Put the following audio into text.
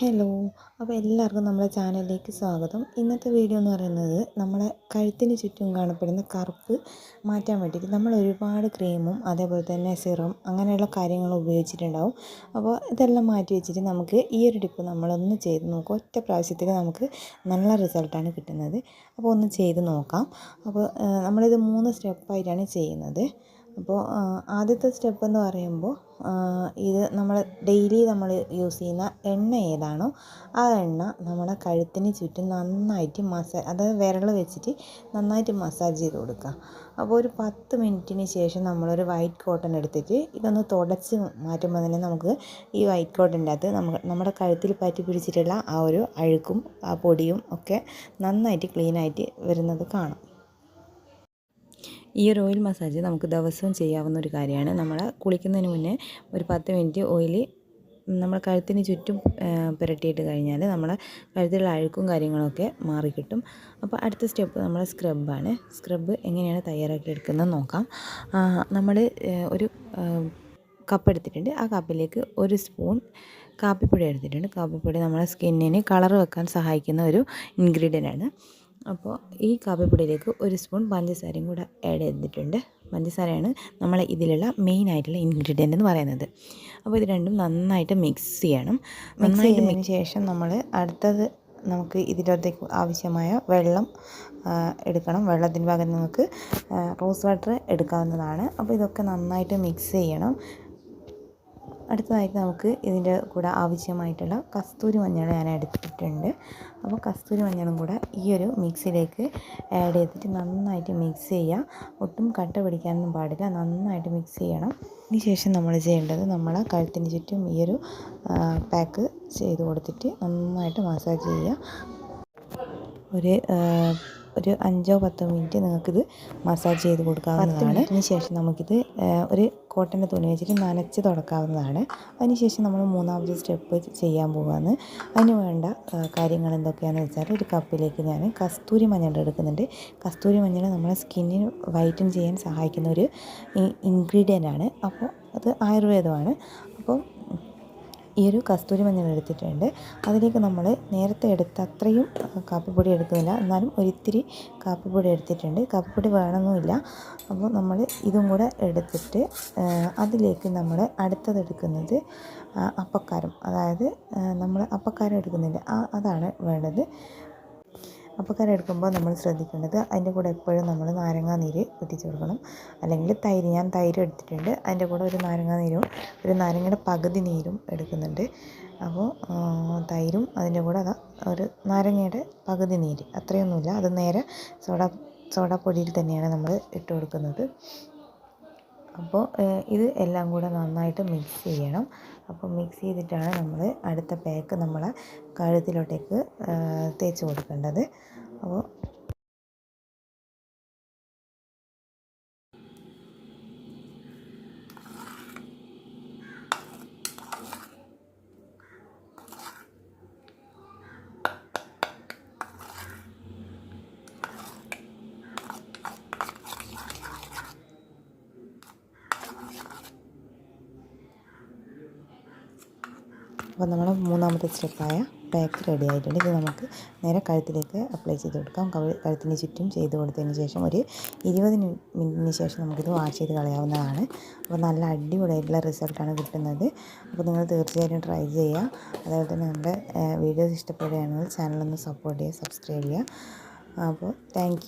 Hello അപ്പോൾ എല്ലാവർക്കും നമ്മുടെ ചാനലിലേക്ക് സ്വാഗതം. ഇന്നത്തെ വീഡിയോ എന്ന് പറയുന്നത് നമ്മുടെ കഴുത്തിന് ചുറ്റും കാണപ്പെടുന്ന കറുപ്പ് മാറ്റാൻ വേണ്ടിയിട്ട് നമ്മൾ ഒരുപാട് ക്രീമും അതേപോലെ തന്നെ സിറം അങ്ങനെയുള്ള കാര്യങ്ങൾ ഉപയോഗിച്ചിട്ടുണ്ടാവും. അപ്പോൾ ഇതെല്ലാം മാറ്റി വെച്ചിട്ട് നമുക്ക് ഈ ഒരു ടിപ്പ് നമ്മളൊന്ന് ചെയ്ത് നോക്കാം. ഒറ്റ പ്രാവശ്യത്തിൽ നമുക്ക് നല്ല റിസൾട്ടാണ് കിട്ടുന്നത്. അപ്പോൾ ഒന്ന് ചെയ്ത് നോക്കാം. അപ്പോൾ നമ്മളിത് മൂന്ന് സ്റ്റെപ്പായിട്ടാണ് ചെയ്യുന്നത്. അപ്പോൾ ആദ്യത്തെ സ്റ്റെപ്പ് എന്ന് പറയുമ്പോൾ ഇത് നമ്മൾ ഡെയിലി നമ്മൾ യൂസ് ചെയ്യുന്ന എണ്ണ ഏതാണോ ആ എണ്ണ നമ്മുടെ കഴുത്തിന് ചുറ്റും നന്നായിട്ട് മസാജ് അതായത് വിരൽ വെച്ചിട്ട് നന്നായിട്ട് മസാജ് ചെയ്ത് കൊടുക്കുക. അപ്പോൾ ഒരു പത്ത് മിനിറ്റിന് ശേഷം നമ്മളൊരു വൈറ്റ് കോട്ടൺ എടുത്തിട്ട് ഇതൊന്ന് തുടച്ച് മാറ്റുമ്പോൾ തന്നെ നമുക്ക് ഈ വൈറ്റ് കോട്ടന്റെ അകത്ത് നമുക്ക് നമ്മുടെ കഴുത്തിൽ പറ്റി പിടിച്ചിട്ടുള്ള ആ ഒരു അഴുക്കും ആ പൊടിയും ഒക്കെ നന്നായിട്ട് ക്ലീനായിട്ട് വരുന്നത് കാണാം. ഈ ഒരു ഓയിൽ മസാജ് നമുക്ക് ദിവസവും ചെയ്യാവുന്ന ഒരു കാര്യമാണ്. നമ്മൾ കുളിക്കുന്നതിന് മുന്നേ ഒരു പത്ത് മിനിറ്റ് ഓയിൽ നമ്മൾ കഴുത്തിന് ചുറ്റും പുരട്ടിയിട്ട് കഴിഞ്ഞാൽ നമ്മളെ കഴുത്തിലുള്ള അഴുക്കും കാര്യങ്ങളൊക്കെ മാറിക്കിട്ടും അപ്പോൾ അടുത്ത സ്റ്റെപ്പ് നമ്മൾ സ്ക്രബാണ് സ്ക്രബ് എങ്ങനെയാണ് തയ്യാറാക്കി എടുക്കുന്നത് നോക്കാം. നമ്മൾ ഒരു കപ്പ് എടുത്തിട്ടുണ്ട്. ആ കപ്പിലേക്ക് ഒരു സ്പൂൺ കാപ്പിപ്പൊടി എടുത്തിട്ടുണ്ട്. കാപ്പിപ്പൊടി നമ്മളെ സ്കിന്നിന് കളർ വെക്കാൻ സഹായിക്കുന്ന ഒരു ഇൻഗ്രീഡിയന്റ് ആണ്. അപ്പോൾ ഈ കാപ്പിപ്പൊടിയിലേക്ക് ഒരു സ്പൂൺ പഞ്ചസാരയും കൂടെ ആഡ് ചെയ്തിട്ടുണ്ട്. പഞ്ചസാരയാണ് നമ്മൾ ഇതിലുള്ള മെയിൻ ആയിട്ടുള്ള ഇൻഗ്രീഡിയന്റ് എന്ന് പറയുന്നത്. അപ്പോൾ ഇത് രണ്ടും നന്നായിട്ട് മിക്സ് ചെയ്യണം. മിക്സ് ചെയ്തതിന് ശേഷം നമ്മൾ അടുത്തത് നമുക്ക് ഇതിലേക്ക് ആവശ്യമായ വെള്ളം എടുക്കണം. വെള്ളത്തിന് പകരം നമുക്ക് റോസ് വാട്ടർ എടുക്കാവുന്നതാണ്. അപ്പോൾ ഇതൊക്കെ നന്നായിട്ട് മിക്സ് ചെയ്യണം. അടുത്തതായിട്ട് നമുക്ക് ഇതിന്റെ കൂടെ ആവശ്യമായിട്ടുള്ള കസ്തൂരി മഞ്ഞൾ ഞാൻ എടുത്തിട്ടുണ്ട്. അപ്പോൾ കസ്തൂരി മഞ്ഞളും കൂടെ ഈ ഒരു മിക്സിയിലേക്ക് ആഡ് ചെയ്തിട്ട് നന്നായിട്ട് മിക്സ് ചെയ്യുക. ഒട്ടും കട്ട പിടിക്കാനൊന്നും പാടില്ല. നന്നായിട്ട് മിക്സ് ചെയ്യണം. ശേഷം നമ്മൾ ചെയ്യേണ്ടത് നമ്മൾ കഴുത്തിന് ചുറ്റും ഈ ഒരു പാക്ക് ചെയ്ത് കൊടുത്തിട്ട് നന്നായിട്ട് മസാജ് ചെയ്യുക. ഒരു ഒരു അഞ്ചോ പത്തോ മിനിറ്റ് നിങ്ങൾക്കിത് മസാജ് ചെയ്ത് കൊടുക്കാവുന്നതാണ്. അതിന് ശേഷം നമുക്കിത് ഒരു കോട്ടന്റെ തുണി വെച്ചിട്ട് നനച്ച് തുടക്കാവുന്നതാണ്. അതിനുശേഷം നമ്മൾ മൂന്നാമത്തെ സ്റ്റെപ്പ് ചെയ്യാൻ പോകുകയാണ് അതിന് വേണ്ട കാര്യങ്ങൾ എന്തൊക്കെയാണെന്ന് വെച്ചാൽ ഒരു കപ്പിലേക്ക് ഞാൻ കസ്തൂരി മഞ്ഞൾ എടുക്കുന്നുണ്ട്. കസ്തൂരി മഞ്ഞൾ നമ്മളെ സ്കിന്നിന് വൈറ്റൻ ചെയ്യാൻ സഹായിക്കുന്ന ഒരു ഇൻഗ്രീഡിയന്റ് ആണ്. അപ്പോൾ അത് ആയുർവേദമാണ്. അപ്പോൾ ഈ ഒരു കസ്തൂരി മഞ്ഞൾ എടുത്തിട്ടുണ്ട്. അതിലേക്ക് നമ്മൾ നേരത്തെ എടുത്ത അത്രയും കാപ്പിപ്പൊടി എടുക്കുന്നില്ല. എന്നാലും ഒരിത്തിരി കാപ്പിപ്പൊടി എടുത്തിട്ടുണ്ട്. കാപ്പിപ്പൊടി വേണമെന്നില്ല അപ്പോൾ നമ്മൾ ഇതും കൂടെ എടുത്തിട്ട് അതിലേക്ക് നമ്മൾ അടുത്തത് എടുക്കുന്നത് അപ്പക്കാരം. അതായത് നമ്മൾ അപ്പക്കാരം എടുക്കുന്നില്ല. അതാണ് വേണ്ടത്. അപ്പക്കാരം എടുക്കുമ്പോൾ നമ്മൾ ശ്രദ്ധിക്കേണ്ടത് അതിന്റെ കൂടെ എപ്പോഴും നമ്മൾ നാരങ്ങാ നീര് ഒറ്റിച്ച് കൊടുക്കണം. അല്ലെങ്കിൽ തൈര് ഞാൻ തൈര് എടുത്തിട്ടുണ്ട്. അതിന്റെ കൂടെ ഒരു നാരങ്ങാ നീരും ഒരു നാരങ്ങയുടെ പകുതി നീരും എടുക്കുന്നുണ്ട്. അപ്പോൾ തൈരും അതിന്റെ കൂടെ അതാ ഒരു നാരങ്ങയുടെ പകുതി നീര്. അത്രയൊന്നുമില്ല. അത് നേരെ സോഡ സോഡാപ്പൊടിയിൽ തന്നെയാണ് നമ്മൾ ഇട്ട് കൊടുക്കുന്നത്. അപ്പോൾ ഇത് എല്ലാം കൂടെ നന്നായിട്ട് മിക്സ് ചെയ്യണം. അപ്പോൾ മിക്സ് ചെയ്തിട്ടാണ് നമ്മൾ അടുത്ത പാക്ക് നമ്മൾ കഴുത്തിലോട്ടേക്ക് തേച്ച് കൊടുക്കേണ്ടത്. അപ്പോൾ അപ്പോൾ നമ്മൾ മൂന്നാമത്തെ സ്റ്റെപ്പായ പാക്ക് റെഡി ആയിട്ടുണ്ട്. ഇത് നമുക്ക് നേരെ കഴുത്തിലേക്ക് അപ്ലൈ ചെയ്ത് കൊടുക്കാം. കഴുത്തിന് ചുറ്റും ചെയ്ത് കൊടുത്തതിന് ശേഷം ഒരു ഇരുപത് മിനിറ്റിന് ശേഷം നമുക്കിത് വാഷ് ചെയ്ത് കളയാവുന്നതാണ്. അപ്പോൾ നല്ല അടിപൊളിയായിട്ടുള്ള റിസൾട്ടാണ് കിട്ടുന്നത്. അപ്പോൾ നിങ്ങൾ തീർച്ചയായിട്ടും ട്രൈ ചെയ്യുക. അതുപോലെ തന്നെ നമ്മുടെ വീഡിയോസ് ഇഷ്ടപ്പെടുകയാണെങ്കിൽ ചാനലൊന്ന് സപ്പോർട്ട് ചെയ്യുക സബ്സ്ക്രൈബ് ചെയ്യുക. അപ്പോൾ താങ്ക്